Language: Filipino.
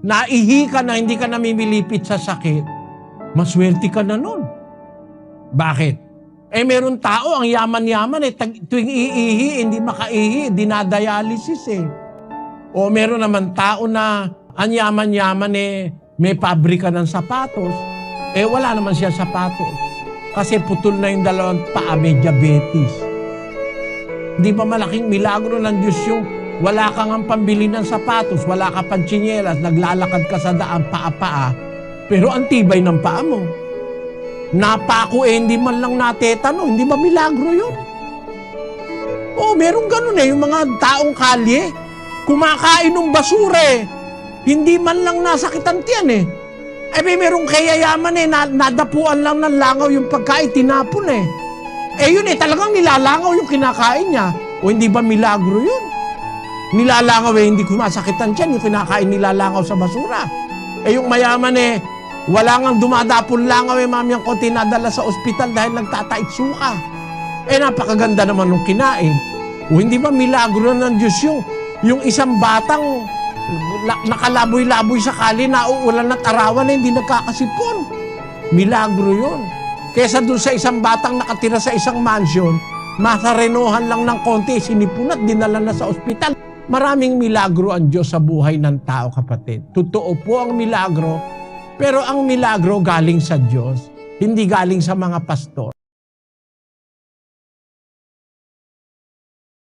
naihi ka na hindi ka namimilipit sa sakit, maswerte ka na nun. Bakit? Eh meron tao, ang yaman-yaman eh, tuwing iihi, hindi makaihi, dinadialysis eh. O meron naman tao na ang yaman-yaman eh, may pabrika ng sapatos, eh wala naman siya sapatos. Kasi putol na yung dalawang paa, may diabetes. Hindi ba malaking milagro ng Diyos yung wala kang ang pambili ng sapatos, wala ka pang tsinelas, naglalakad ka sa daan paa-paa, pero ang tibay ng paa mo. Napako eh, hindi man lang natetano, hindi ba milagro yun? Oo, meron ganun eh, yung mga taong kalye, kumakain ng basura eh, hindi man lang nasakitan tiyan eh. Eh, may merong kayayaman eh, na, nadapuan lang ng langaw yung pagkain, tinapon eh. Eh yun eh, talagang nilalangaw yung kinakain niya. O hindi ba milagro yun? Nilalangaw eh, hindi kumasakitan tiyan, yung kinakain nilalangaw sa basura. Eh yung mayaman eh, wala nga dumadapon langaw eh, mami ang konti nadala sa ospital dahil nagtatait suka. Eh napakaganda naman nung kinain. O hindi ba milagro ng Diyos yung, yung isang batang la- nakalaboy-laboy sa kali, nauulan at arawan na hindi nagkakasipon. Milagro yun. Kesa dun sa isang batang nakatira sa isang mansion, masarenohan lang ng konti, sinipon at dinala na sa ospital. Maraming milagro ang Diyos sa buhay ng tao, kapatid. Totoo po ang milagro, pero ang milagro galing sa Diyos, hindi galing sa mga pastor.